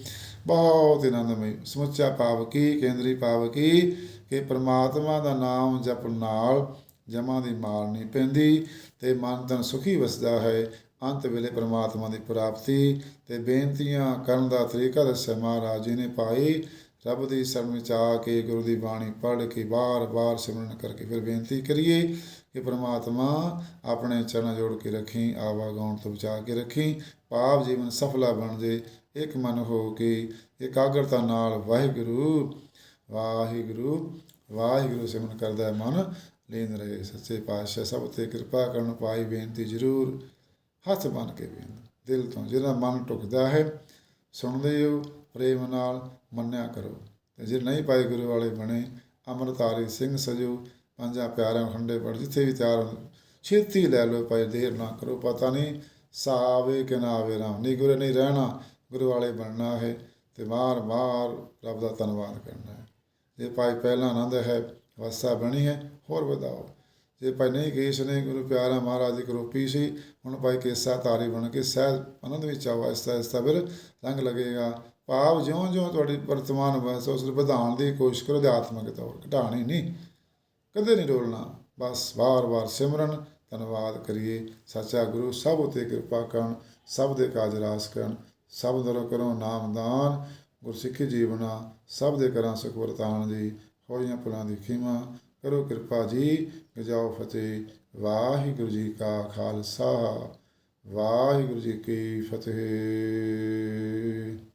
ਬਹੁਤ ਆਨੰਦਮਈ। ਸਮੁੱਚਾ ਪਾਵਕੀ ਕੇਂਦਰੀ ਪਾਵਕੀ ਕਿ ਪਰਮਾਤਮਾ ਦਾ ਨਾਮ ਜਪਣ ਨਾਲ ਜਮਾਂ ਦੀ ਮਾਰ ਨਹੀਂ ਪੈਂਦੀ। ਤੇ ਮਨ ਤਨ ਸੁਖੀ ਵਸਦਾ ਹੈ। ਅੰਤ ਵੇਲੇ ਪ੍ਰਮਾਤਮਾ ਦੀ ਪ੍ਰਾਪਤੀ ਤੇ ਬੇਨਤੀਆਂ ਕਰਨ ਦਾ ਤਰੀਕਾ ਦੱਸਿਆ ਮਹਾਰਾਜ ਜੀ ਨੇ ਪਾਈ ਰੱਬ ਦੀ ਸ਼ਰਨ ਵਿੱਚ ਆ ਕੇ ਗੁਰੂ ਦੀ ਬਾਣੀ ਪੜ੍ਹ ਕੇ ਬਾਰ-ਬਾਰ ਸਿਮਰਨ ਕਰਕੇ ਫਿਰ ਬੇਨਤੀ ਕਰੀਏ ਕਿ ਪ੍ਰਮਾਤਮਾ ਆਪਣੇ ਚਰਨ ਜੋੜ ਕੇ ਰੱਖੀ, ਆਵਾਗਾਉਣ ਤੋਂ ਬਚਾ ਕੇ ਰੱਖੀ, ਪਾਪ ਜੀਵਨ ਸਫਲਾ ਬਣ ਜੇ, ਇੱਕ ਮਨ ਹੋ ਕੇ ਇਕਾਗਰਤਾ ਨਾਲ ਵਾਹਿਗੁਰੂ ਵਾਹਿਗੁਰੂ ਵਾਹਿਗੁਰੂ ਸਿਮਰਨ ਕਰਦਾ ਮਨ। ਲੀਨ ਰਹੇ, ਸੱਚੇ ਪਾਤਸ਼ਾਹ, ਸਭ ਤੇ ਕਿਰਪਾ ਕਰਨ ਪਾਈ ਬੇਨਤੀ ਜ਼ਰੂਰ, ਹੱਥ ਬਨ ਕੇ ਬੇਨਤੀ, ਦਿਲ ਤੋਂ ਜਿਹੜਾ ਮਨ ਟੁਕਦਾ ਹੈ ਸੁਣਦੇ ਹੋ ਪ੍ਰੇਮ ਨਾਲ ਮੰਨਿਆ ਕਰੋ। ਤੇ ਜੇ ਨਹੀਂ ਪਾਏ ਗੁਰੂ ਵਾਲੇ ਬਣੇ, ਅੰਮ੍ਰਿਤਾਰੀ ਸਿੰਘ ਸਜੋ, ਪੰਜਾਂ ਪਿਆਰਿਆਂ ਖੰਡੇ ਪੜ, ਜਿੱਥੇ ਵੀ ਤਿਆਰ ਛੇਤੀ ਲੈ ਲਓ ਭਾਈ, ਦੇਰ ਨਾ ਕਰੋ, ਪਤਾ ਨਹੀਂ ਸਾਵੇ ਕਿ ਨਾ ਆਵੇ ਰਾਮ। ਨਹੀਂ ਗੁਰੂ, ਨਹੀਂ ਰਹਿਣਾ ਗੁਰੂ ਵਾਲੇ ਬਣਨਾ ਹੈ, ਤੇ ਮਾਰ ਮਾਰ ਰੱਬ ਦਾ ਧੰਨਵਾਦ ਕਰਨਾ ਹੈ। ਜੇ ਭਾਈ ਪਹਿਲਾਂ ਆਨੰਦ ਹੈ, ਵਸਾ ਬਣੀ ਹੈ ਹੋਰ ਵਧਾਓ। ਜੇ ਭਾਈ ਨਹੀਂ ਕੇਸ ਨੇ ਗੁਰੂ ਪਿਆਰਾ ਮਹਾਰਾਜ ਦੀ ਕਰੋਪੀ ਸੀ, ਹੁਣ ਭਾਈ ਕੇਸਾ ਤਾਰੀ ਬਣ ਕੇ ਸਹਿਜ ਆਨੰਦ ਵਿੱਚ ਆਵਾ ਅਵਸਥਾ ਅਵਸਥਾ ਫਿਰ ਰੰਗ ਲੱਗੇਗਾ। ਭਾਵ ਜਿਉਂ-ਜਿਉਂ ਤੁਹਾਡੀ ਵਰਤਮਾਨ ਬਸ, ਉਸ ਨੂੰ ਵਧਾਉਣ ਦੀ ਕੋਸ਼ਿਸ਼ ਕਰੋ, ਅਧਿਆਤਮਕ ਤੌਰ ਘਟਾਣੀ ਨਹੀਂ। ਕਦੇ ਨਹੀਂ ਡੋਲਣਾ। ਬਸ ਵਾਰ-ਵਾਰ ਸਿਮਰਨ, ਧੰਨਵਾਦ ਕਰੀਏ। ਸੱਚਾ ਗੁਰੂ ਸਭ ਉਤੇ ਕਿਰਪਾ ਕਰਨ, ਸਭ ਦੇ ਕਾਜ ਰਾਸ ਕਰਨ, ਸਭ ਦਰੋ ਕਰੋ ਨਾਮਦਾਨ ਗੁਰਸਿੱਖੀ ਜੀਵਨਾ, ਸਭ ਦੇ ਕਰਾਂ ਸੁਖ ਵਰਤਾਨ ਦੀ, ਹੋਈਆਂ ਭੁਲਾਂ ਦੀ ਖਿਮਾ। ਕਰੋ ਕਿਰਪਾ ਜੀ ਗਜਾਓ ਫਤਿਹ। ਵਾਹਿਗੁਰੂ ਜੀ ਕਾ ਖਾਲਸਾ ਵਾਹਿਗੁਰੂ ਜੀ ਕੀ ਫਤਿਹ।